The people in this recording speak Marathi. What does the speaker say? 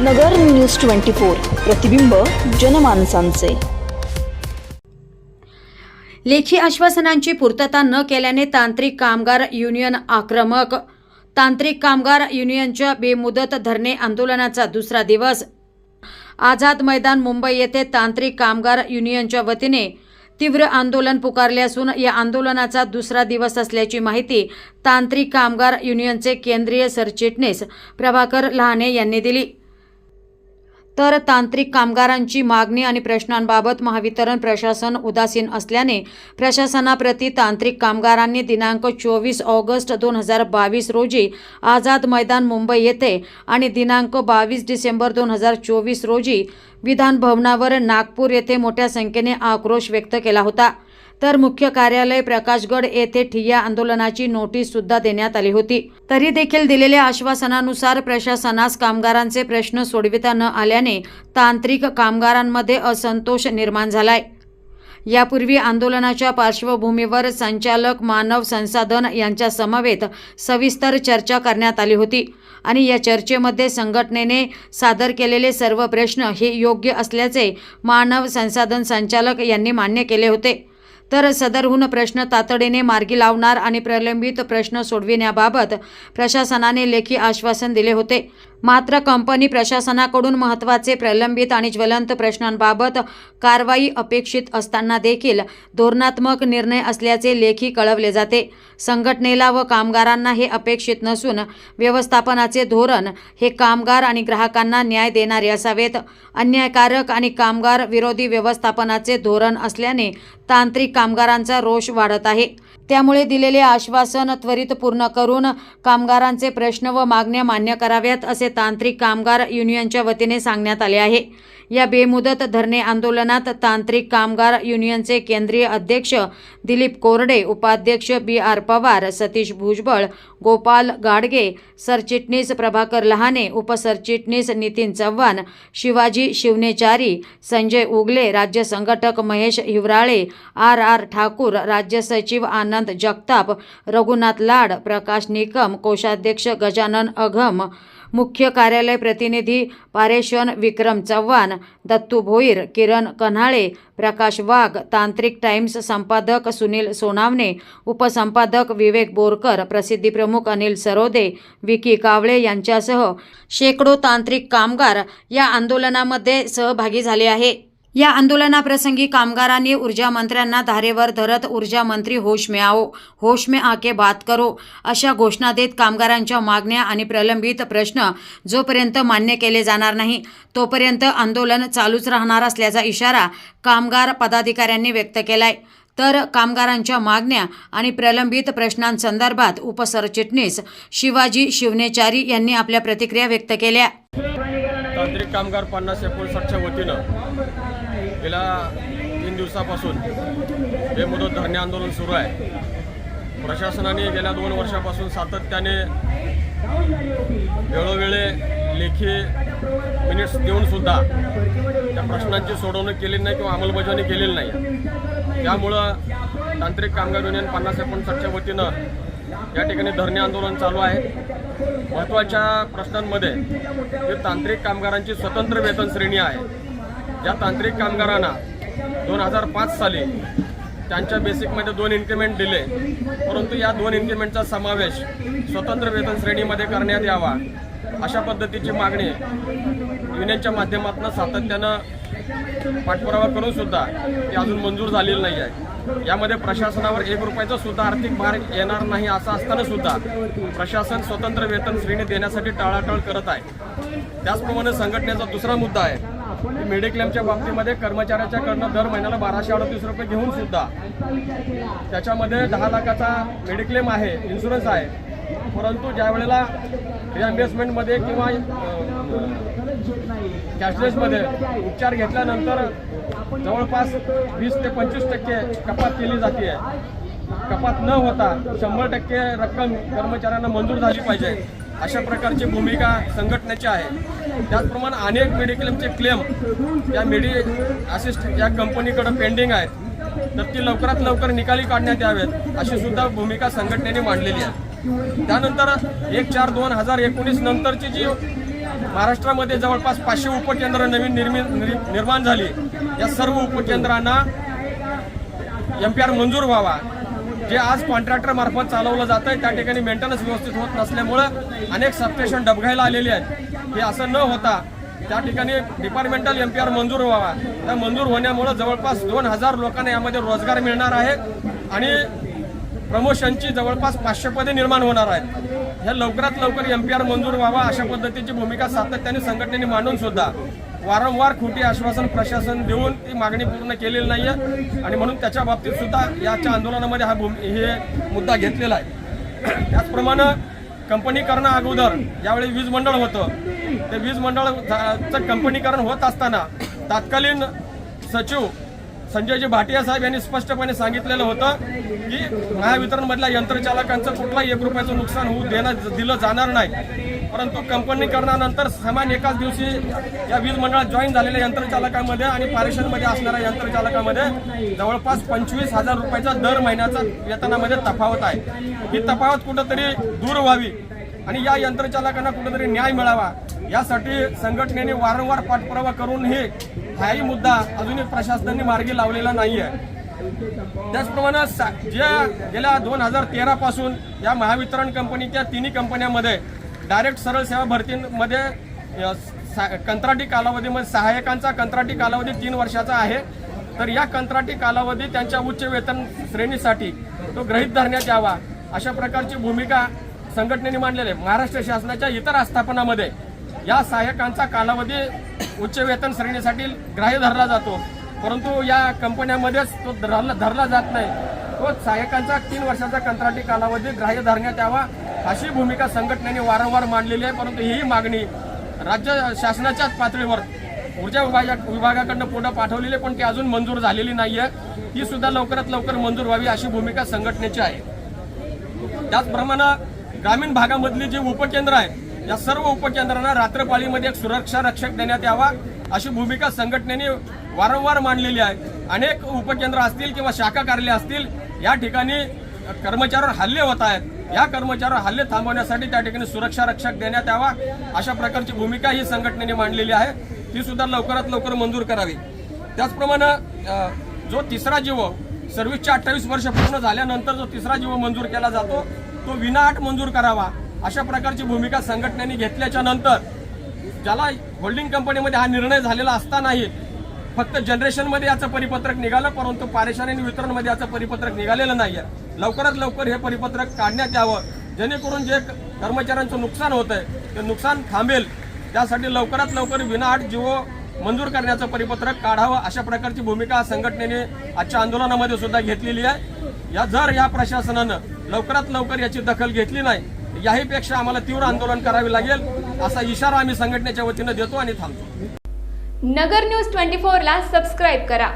नगर न्यूज ट्वेंटी फोर प्रतिबिंब जनमानसांचे. लेखी आश्वासनांची पूर्तता न केल्याने तांत्रिक कामगार युनियन आक्रमक. तांत्रिक कामगार युनियनच्या बेमुदत धरणे आंदोलनाचा दुसरा दिवस. आझाद मैदान मुंबई येथे तांत्रिक कामगार युनियनच्या वतीने तीव्र आंदोलन पुकारले असून या आंदोलनाचा दुसरा दिवस असल्याची माहिती तांत्रिक कामगार युनियनचे केंद्रीय सरचिटणीस प्रभाकर लहाने यांनी दिली. तर तांत्रिक कामगारांची मागणी आणि प्रश्नांबाबत महावितरण प्रशासन उदासीन असल्याने प्रशासनाप्रती तांत्रिक कामगारांनी दिनांक चोवीस ऑगस्ट दोन हजार बावीस रोजी आझाद मैदान मुंबई येथे आणि दिनांक बावीस डिसेंबर दोन हजार चोवीस रोजी विधान भवनावर नागपूर येथे मोठ्या संख्येने आक्रोश व्यक्त केला होता. तर मुख्य कार्यालय प्रकाशगड येथे ठिय्या आंदोलनाची नोटीस सुद्धा देण्यात आली होती. तरी देखील दिलेल्या आश्वासनानुसार प्रशासनास कामगारांचे प्रश्न सोडविता न आल्याने तांत्रिक कामगारांमध्ये असंतोष निर्माण झालाय. यापूर्वी आंदोलनाच्या पार्श्वभूमीवर संचालक मानव संसाधन यांच्या समवेत सविस्तर चर्चा करण्यात आली होती आणि या चर्चेमध्ये संघटनेने सादर केलेले सर्व प्रश्न हे योग्य असल्याचे मानव संसाधन संचालक यांनी मान्य केले होते. तर सदरहून प्रश्न तातडीने मार्गी लावणार आणि प्रलंबित प्रश्न सोडविण्याबाबत प्रशासनाने लेखी आश्वासन दिले होते. मात्र कंपनी प्रशासनाकडून महत्त्वाचे प्रलंबित आणि ज्वलंत प्रश्नांबाबत कारवाई अपेक्षित असताना देखील धोरणात्मक निर्णय असल्याचे लेखी कळवले जाते. संघटनेला व कामगारांना हे अपेक्षित नसून व्यवस्थापनाचे धोरण हे कामगार आणि ग्राहकांना न्याय देणारे असावेत. अन्यायकारक आणि कामगार विरोधी व्यवस्थापनाचे धोरण असल्याने तांत्रिक कामगारांचा रोष वाढत आहे. त्यामुळे दिलेले आश्वासन त्वरित पूर्ण करून कामगारांचे प्रश्न व मागण्या मान्य कराव्यात असे तांत्रिक कामगार युनियनच्या वतीने सांगण्यात आले आहे. या बेमुदत धरणे आंदोलनात तांत्रिक कामगार युनियनचे केंद्रीय अध्यक्ष दिलीप कोरडे उपाध्यक्ष बी आर पवार सतीश भुजबळ गोपाल गाडगे सरचिटणीस प्रभाकर लहाने उपसरचिटणीस नितीन चव्हाण शिवाजी शिवनेचारी संजय उगले राज्य संघटक महेश हिवराळे आर आर ठाकूर राज्य सचिव आनंद जगताप रघुनाथ लाड प्रकाश निकम कोषाध्यक्ष गजानन अघम मुख्य कार्यालय प्रतिनिधी पारेशन विक्रम चव्हाण दत्तू भोईर किरण कन्हाळे प्रकाश वाघ तांत्रिक टाइम्स संपादक सुनील सोनावणे उपसंपादक विवेक बोरकर प्रसिद्धी प्रमुख अनिल सरोदे विकी कावळे यांच्यासह शेकडो तांत्रिक कामगार या आंदोलनामध्ये सहभागी झाले आहे या आंदोलनाप्रसंगी कामगारांनी ऊर्जा मंत्र्यांना धारेवर धरत ऊर्जा मंत्री होश में आओ होश में आके बात करो अशा घोषणा देत कामगारांच्या मागण्या आणि प्रलंबित प्रश्न जोपर्यंत मान्य केले जाणार नाही तोपर्यंत आंदोलन चालूच राहणार असल्याचा इशारा कामगार पदाधिकाऱ्यांनी व्यक्त केलाय. तर कामगारांच्या मागण्या आणि प्रलंबित प्रश्नांसंदर्भात उपसरचिटणीस शिवाजी शिवनेचारी यांनी आपल्या प्रतिक्रिया व्यक्त केल्या. तांत्रिक कामगार पन्नास एकोणसाठच्या वतीनं गेल्या तीन दिवसापासून हे मुदत धरणे आंदोलन सुरू आहे. प्रशासनाने गेल्या दोन वर्षापासून सातत्याने वेळोवेळी लेखी मिनिट्स देऊनसुद्धा त्या प्रश्नांची सोडवणूक केलेली नाही किंवा अंमलबजावणी केलेली नाही. त्यामुळं तांत्रिक कामगार युनियन पन्नास एकोणसाठच्या वतीनं या ठिकाणी धरणे आंदोलन चालू आहे. महत्त्वाच्या प्रश्नांमध्ये जे तांत्रिक कामगारांची स्वतंत्र वेतन श्रेणी आहे या तांत्रिक कामगारांना दोन हजार पाच साली त्यांच्या बेसिकमध्ये दोन इन्क्रिमेंट दिले परंतु या दोन इन्क्रिमेंटचा समावेश स्वतंत्र वेतन श्रेणीमध्ये करण्यात यावा अशा पद्धतीची मागणी युनियनच्या माध्यमातून सातत्यानं पाठपुरावा करून सुद्धा ती अजून मंजूर झालेली नाही आहे. यामध्ये प्रशासनावर एक रुपयाचा सुद्धा आर्थिक भार येणार नाही असं असताना सुद्धा प्रशासन स्वतंत्र वेतन श्रेणी देण्यासाठी टाळाटाळ करत आहे. त्याचप्रमाणे संघटनेचा दुसरा मुद्दा आहे मेडिक्लेमच्या बाबतीमध्ये कर्मचाऱ्याच्याकडनं दर महिन्याला बाराशे अडतीस रुपये घेऊन सुद्धा त्याच्यामध्ये दहा लाखाचा मेडिक्लेम आहे इन्शुरन्स आहे. परंतु ज्या वेळेला रिअम्बर्समेंटमध्ये किंवा कॅशलेसमध्ये उपचार घेतल्यानंतर जवळपास वीस ते पंचवीस टक्के कपात केली जाते कपात न होता शंभर टक्के रक्कम कर्मचाऱ्यांना मंजूर झाली पाहिजे. अशा प्रकारची भूमिका संघटनेची आहे. त्याचप्रमाणे अनेक मेडिक्लेमचे क्लेम या मेडि असिस्ट या कंपनीकडं पेंडिंग आहेत. तर ती लवकरात लवकर निकाली काढण्यात यावेत अशी सुद्धा भूमिका संघटनेने मांडलेली आहे. त्यानंतर एक चार दोन हजार एकोणीस नंतरची जी महाराष्ट्रामध्ये जवळपास पाचशे उपकेंद्र नवीन निर्मि निर्माण झाली या सर्व उपकेंद्रांना एम पी आर मंजूर व्हावा. जे आज कॉन्ट्रॅक्टर मार्फत चालवलं जातं आहे त्या ठिकाणी मेंटेनन्स व्यवस्थित होत नसल्यामुळं अनेक सबस्टेशन डबघायला आलेले आहेत. हे असं न होता त्या ठिकाणी डिपार्टमेंटल एम पी आर मंजूर व्हावा. त्या मंजूर होण्यामुळं जवळपास दोन हजार लोकांना यामध्ये रोजगार मिळणार आहे आणि प्रमोशनची जवळपास पाचशे पदे निर्माण होणार आहेत. हे लवकरात लवकर एम पी आर मंजूर व्हावा अशा पद्धतीची भूमिका सातत्याने संघटनेने मांडून सुद्धा. वारंवार खोटी आश्वासन प्रशासन देऊन ती मागणी पूर्ण केलेली नाही आहे आणि म्हणून त्याच्या बाबतीत सुद्धा याच्या आंदोलनामध्ये हा भूमी हे मुद्दा घेतलेला आहे. त्याचप्रमाणे कंपनीकरणा अगोदर ज्यावेळी वीज मंडळ होतं ते वीज मंडळाचं कंपनीकरण होत असताना तत्कालीन सचिव संजयजी भाटिया साहेब यांनी स्पष्टपणे सांगितलेलं होतं की महावितरणमधल्या यंत्रचालकांचं कुठलाही एक रुपयाचं नुकसान होऊ देणं दिलं जाणार नाही. परंतु कंपनीकरणानंतर समान एकाच दिवशी या वीज मंडळात जॉईन झालेल्या यंत्रचालकामध्ये आणि पारेषणमध्ये असणाऱ्या यंत्रचालकामध्ये जवळपास पंचवीस हजार रुपयाचा दर महिन्याचा वेतनामध्ये तफावत आहे. ही तफावत कुठंतरी दूर व्हावी आणि या यंत्रचालकांना कुठंतरी न्याय मिळावा यासाठी संघटनेने वारंवार पाठपुरावा करूनही हाही मुद्दा अजूनही प्रशासनाने मार्गी लावलेला नाही आहे त्याचप्रमाणे सा- ज्या गेल्या दोन हजार तेरापासून या महावितरण कंपनीच्या तिन्ही कंपन्यांमध्ये डायरेक्ट सरळ सेवा भरतीमध्ये सा- कंत्राटी कालावधीमध्ये सहाय्यकांचा कंत्राटी कालावधी तीन वर्षाचा आहे. तर या कंत्राटी कालावधी त्यांच्या उच्च वेतन श्रेणीसाठी तो गृहीत धरण्यात यावा अशा प्रकारची भूमिका संघटनेने मांडलेली आहे. महाराष्ट्र शासनाच्या इतर आस्थापनामध्ये या सहाय्यकांचा कालावधी उच्च वेतन श्रेणीसाठी ग्राह्य धरला जातो. परंतु या कंपन्यामध्येच तो धरला धरला जात नाही. तो सहाय्यकांचा तीन वर्षाचा कंत्राटी कालावधी ग्राह्य धरण्यात यावा अशी भूमिका संघटनेने वारंवार मांडलेली आहे. परंतु ही मागणी राज्य शासनाच्याच पातळीवर ऊर्जा विभागा विभागाकडनं पुढे पाठवलेली आहे, पण ती अजून मंजूर झालेली नाही आहे ती सुद्धा लवकरात लवकर मंजूर व्हावी अशी भूमिका संघटनेची आहे. त्याचप्रमाणे ग्रामीण भागामधली जी उपकेंद्र आहे या सर्व उपकेंद्रांना रात्रपाळीमध्ये एक सुरक्षा रक्षक देण्यात यावा अशी भूमिका संघटनेने वारंवार मांडलेली आहे. अनेक उपकेंद्र असतील किंवा शाखा कार्यालय असतील या ठिकाणी कर्मचाऱ्यावर हल्ले होत आहेत. या कर्मचाऱ्यावर हल्ले थांबवण्यासाठी त्या ठिकाणी सुरक्षा रक्षक देण्यात यावा अशा प्रकारची भूमिका ही संघटनेने मांडलेली आहे. ती सुद्धा लवकरात लवकर मंजूर करावी. त्याचप्रमाणे जो तिसरा जीव सर्व्हिसच्या अठ्ठावीस वर्ष पूर्ण झाल्यानंतर जो तिसरा जीव मंजूर केला जातो तो विनाअट मंजूर करावा. अशा प्रकारची भूमिका संघटनेने घेतल्याच्या नंतर ज्याला होल्डिंग कंपनीमध्ये हा निर्णय झालेला असतानाही फक्त जनरेशनमध्ये याचं परिपत्रक निघालं परंतु पारेषण आणि वितरणमध्ये याचं परिपत्रक निघालेलं नाही आहे लवकरात लवकर हे परिपत्रक काढण्यात यावं. जेणेकरून जे कर्मचाऱ्यांचं नुकसान होत आहे ते नुकसान थांबेल. त्यासाठी लवकरात लवकर विनाआट जीवो मंजूर करण्याचं परिपत्रक काढावं अशा प्रकारची भूमिका संघटनेने आजच्या आंदोलनामध्ये सुद्धा घेतलेली आहे. या जर या प्रशासनानं लवकरात लवकर याची दखल घेतली नाही याहीपेक्षा आम्हाला तीव्र आंदोलन करावे लागेल असा इशारा आम्ही संघटनेच्या वतीनं देतो आणि थांबतो. नगर न्यूज ट्वेंटी ला सबस्क्राईब करा.